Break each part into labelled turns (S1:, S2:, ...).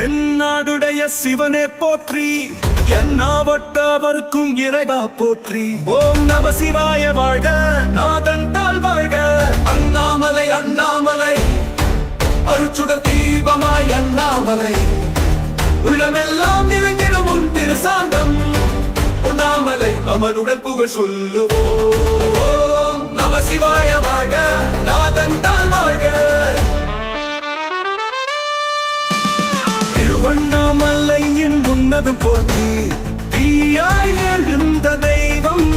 S1: தென்னாடுடைய சிவனே போற்றி. என்னாவட்டவருக்கும் இறைவா போற்றி. ஓம் நம சிவாய வாழ்க நாதன் தால் வாழ்க. அண்ணாமலை அண்ணாமலை. அருச்சுட தீபமாய் அண்ணாமலை. உள்ளமெல்லாம் நிறைந்திடும் உன் திருசாந்தம். உண்ணாமலை அமருடன் புகழ் சொல்லுவோம். நம சிவாய வாழ்க நாதன் தால் வாழ்க. திருவண்ணாமலையின் உன்னது போற்றி தீயாய் எழுந்த தெய்வம்.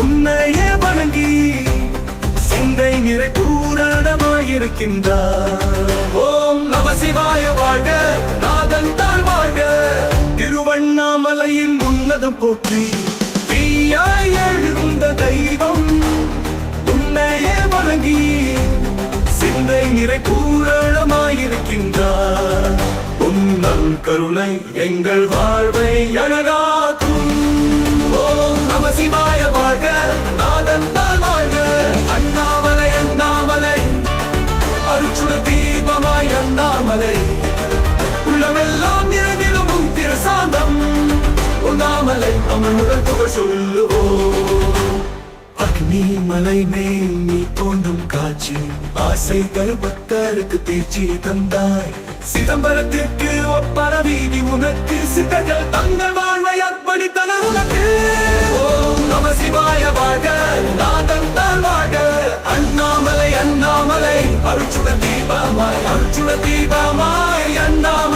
S1: உன்னையே வணங்கி சிந்தை நிறை பூரணமாயிருக்கின்றார். ஓம் நம சிவாய வாழ்க நாதன் தான் வாழ்க. திருவண்ணாமலையின் உன்னதம் போற்றி தீயாய் எழுந்த தெய்வம். உன்னையே வணங்கி சிந்தை நிறை பூரணமாயிருக்கின்றார். உன்னல் கருணை எங்கள் வாழ்வை அழகாக்கும். ஓம் நம சிவாய வாழ்க நாதன் தாழ் வாழ்க. அண்ணாமலை அண்ணாமலை அருச்சுட தீபமாய் அண்ணாமலை. உள்ளமெல்லாம் நிறைந்திடும் உன் திருசாந்தம் உண்ணாமலை அமனுடன் புகழ் சொல்லுவோம். நீ மலை மேல் நீ தோன்றும் காட்சி ஆசை பக்தருக்கு தேர்ச்சி தந்தாய். சிதம்பரத்திற்கு ஒப்பர வீதி உனக்கு. சித்தர்கள் தங்கள் வாழ்வை அர்ப்பணித்தன உனக்கு. ஓம் நம சிவாய வாழ்க நாதன் தாழ் வாழ்க அண்ணாமலை அண்ணாமலை அருச்சுட தீபமாய் அருச்சுட தீபமாய் அண்ணாமலை.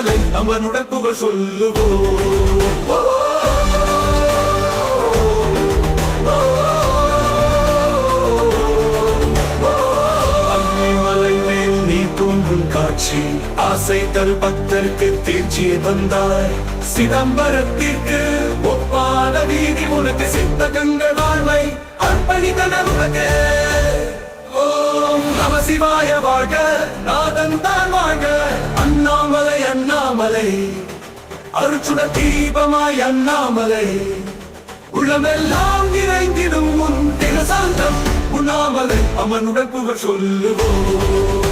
S1: உண்ணாமலை அவனுடன் புகழ் சொல்லுவோம். காட்சி ஆசை தரு பக்தருக்கு தீர்ச்சியை தந்தாய். சிதம்பரத்திற்கு ஒப்பான வீதி உனக்கு சித்தகங்கள் வாழ்வை அர்ப்பணித்தன உனக்கு. ஓம் நம சிவாய வாழ்க நாதன் தான் வாழ்க. அண்ணாமலை அண்ணாமலை. அருச்சுட தீபமாய் அண்ணாமலை. உள்ளமெல்லாம் நிறைந்திடும் உன் தினசாந்தம். உண்ணாமலை அமனுடன் புகழ் சொல்லுவோம்.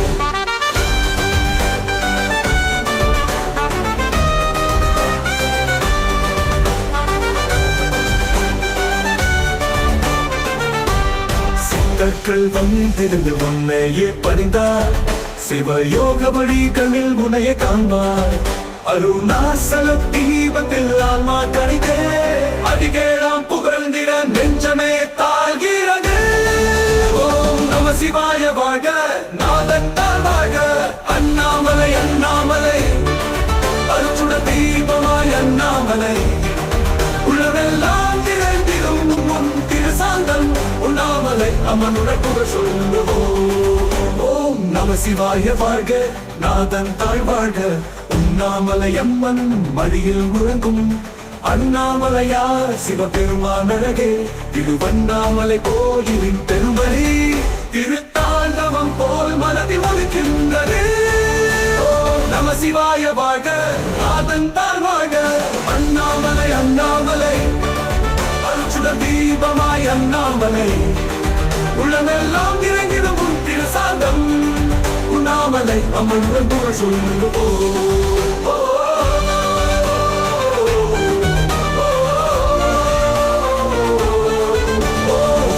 S1: சித்தர்கள் வந்திருந்து உன்னையே பணிந்தார். சிவயோகபடி கண்ணில் முனைய காண்பார். அருணாசல தீபத்தில் ஆன்மா கணிதே அதிகேழாம் புகழ்ந்திட நெஞ்சமே தாழ்கிறது. ஓம் நம சிவாய வாழ்க நாதத்தால் வாழ்க. அண்ணாமலை அண்ணாமலை. அருச்சுட தீபமாய் அண்ணாமலை. உள்ளவெல்லாம் திரண்டிடும் உன் திருசாந்தம். உண்ணாமலை அம்மனுடன் புகழ் சொல்லுவோம். ஓம் நம சிவாய வாழ்க நாதன் தாழ் வாழ்க. உண்ணாமலை அம்மன் மடியில் முழங்கும் அண்ணாமலையா சிவபெருமான் அழகே திருவண்ணாமலை கோயிலின் பெருமதி திருத்தாண்டவம் போல் மனதி ஒலிக்கின்றது. ஓம் நம சிவாய வாழ்க நாதன் தாழ் வாழ்க. அண்ணாமலை அண்ணாமலை அருச்சுட தீபமாய் அண்ணாமலை. உள்ளமெல்லாம் இறங்கிடும் உண்ணாமலை அம்மன் புகழ் சொல்லுவோம்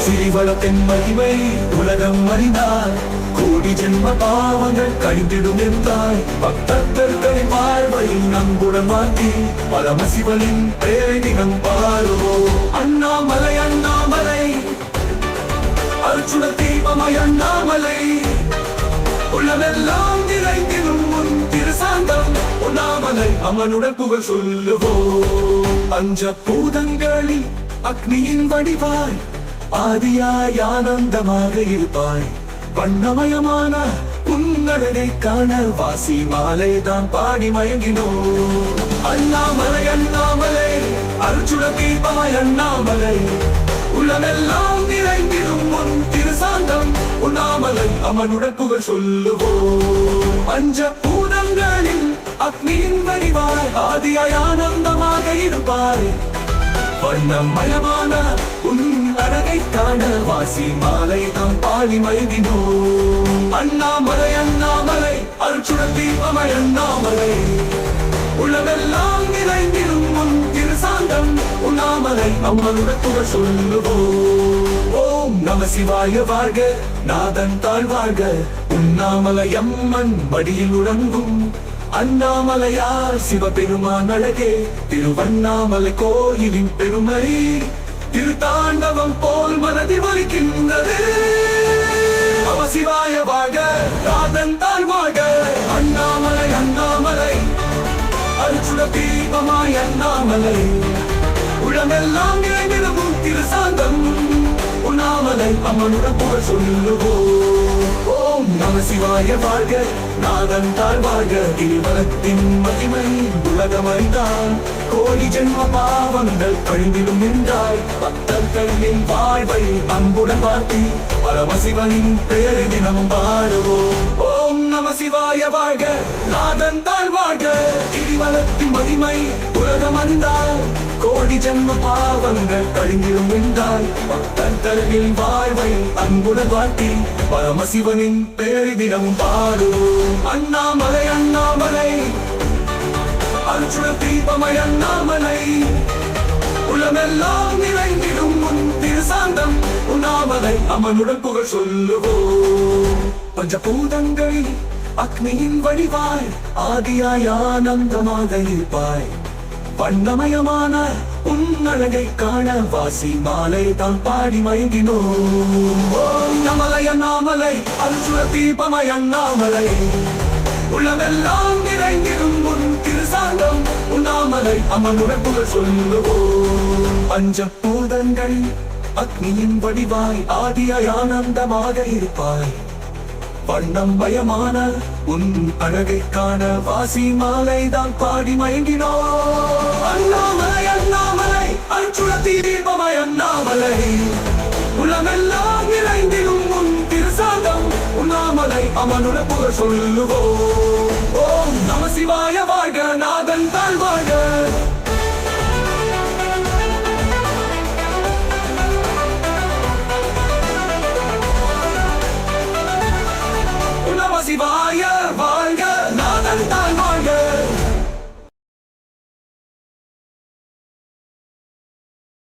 S1: சிறிவளத்தின் மகிமை உலகம் அறிந்தார் கோடி ஜென்ம பாவங்கள் கழிந்திடும் என்றாய் பக்தர்களை வாழ்வையில் நம்புடன் மாற்றி பரமசிவனின் பேரிகம் பாருவோ அண்ணாமலை அண்ணாமலை அர்ச்சுன தீபமாய் அண்ணாமலை உள்ளமெல்லாம் நிறைந்திடும் உன் திருசாந்தம் உண்ணாமலை அமனுடன் புகழ் சொல்லுவோ பஞ்ச பூதங்களில் அக்னியின் வடிவாய் ஆதியாய் ஆனந்தமாக இருப்பாய். வண்ணமயமான உன்னடனை காண வாசி மாலை தான் பாடி மயங்கினோ அண்ணாமலை அண்ணாமலை அருச்சுட தீபாய் அண்ணாமலை. உலமெல்லாம் நிறைந்திடும் உன் திருசாந்தம் உண்ணாமலன் அவனுடன் புகழ் சொல்லுவோம். பஞ்ச பூதங்களில் அக்னியின் வரிவாய் ஆதியாய் ஆனந்தமாக இருப்பாய். வண்ணமயமான உன் அழகை காண வாசி மாலை தாம் பாடி மயங்கினோம் அண்ணாமலை அண்ணாமலை அருச்சுடர் தீபமய அண்ணாமலை உலகெல்லாம் நிறைந்திருக்கும் உன் திருசாந்தம் உண்ணாமலை அம்மனுடன் புகழ் சொல்லுவோம் ஓம் நம சிவாய வாழ்க நாதன் தாழ்வாழ்க உண்ணாமலை அம்மன் மடியில் உறங்கும். அண்ணாமலையார் சிவபெருமான் அழகே திருவண்ணாமலை கோயிலின் பெருமை திருத்தாண்டவம் போல் மனதில் வலிக்கின்றது. நம சிவாய வாழ்க நாதன் தாழ் அண்ணாமலை அண்ணாமலை. அருச்சுட தீபமாய் அண்ணாமலை. உளமெல்லாம் நிறைந்திருக்கும் திருசாந்தம் உண்ணாமலை அம்மனுடன் போல் சொல்லுவோம். ஓம் நம சிவாய வாழ்க நாதன் தாழ் வாழ்க இருவரத்தின் மகிமை உலகமறிந்தான் கோடி ஜென்ம பாவங்கள் கழிந்திடும் என்றாய் பக்தர்களின் வாழ்வை அன்புடன் பார்த்தி பரமசிவனின் பேரு தினம் பாடுவோம். ஓம் நம சிவாய வாழ்க. நாதன் தாழ் வாழ்க. கிரிவலத்தின் மகிமை உலகம் அறிந்தால் கோடி ஜென்ம பாவங்கள் கழிந்திடும் என்றால் பக்தன் பக்தர்களின் வாழ்வை அன்புடன் வாழ்த்தி பரமசிவனின் பேரிதிடம் பாடும் அண்ணாமலை அண்ணாமலை. அர்ஜுன தீபமய அண்ணாமலை. உலமெல்லாம் நிறைந்திடும் முன் திருசாந்தம். அவனுடன் புகழ் சொல்லுவோம். பஞ்சபூதங்களில் அக்னியின் வடிவாய் ஆதியாய் ஆனந்தமாக இருப்பாய் வண்ணமயமான உன் அழகை காண வாசி மாலை தான் பாடி மயங்கினோம். நமலை அண்ணாமலை அர்ஜுன தீபமய அண்ணாமலை. உலகெல்லாம் நிறைந்திடும் உன் திருசாங்கம் உண்ணாமலை அம்மனுடன் புகழ் சொல்லுவோம். பஞ்சபூதங்கள் அக்னியின் வடிவாய் ஆதியாய் ஆனந்தமாக இருப்பாய். வண்ணம் பயமான உன் அழகை காண வாசி மாலை தான் பாடி மயங்கினோ அண்ணாமலை அண்ணாமலை அர்ஜுன தீபமாய் அண்ணாமலை. உலகெல்லாம் நிறைந்திடும் உன் திருசாதம் உண்ணாமலை அமனுட புகழ் சொல்லுவோம். ஓம் நம சிவாய வாழ்க நாதன் தாழ்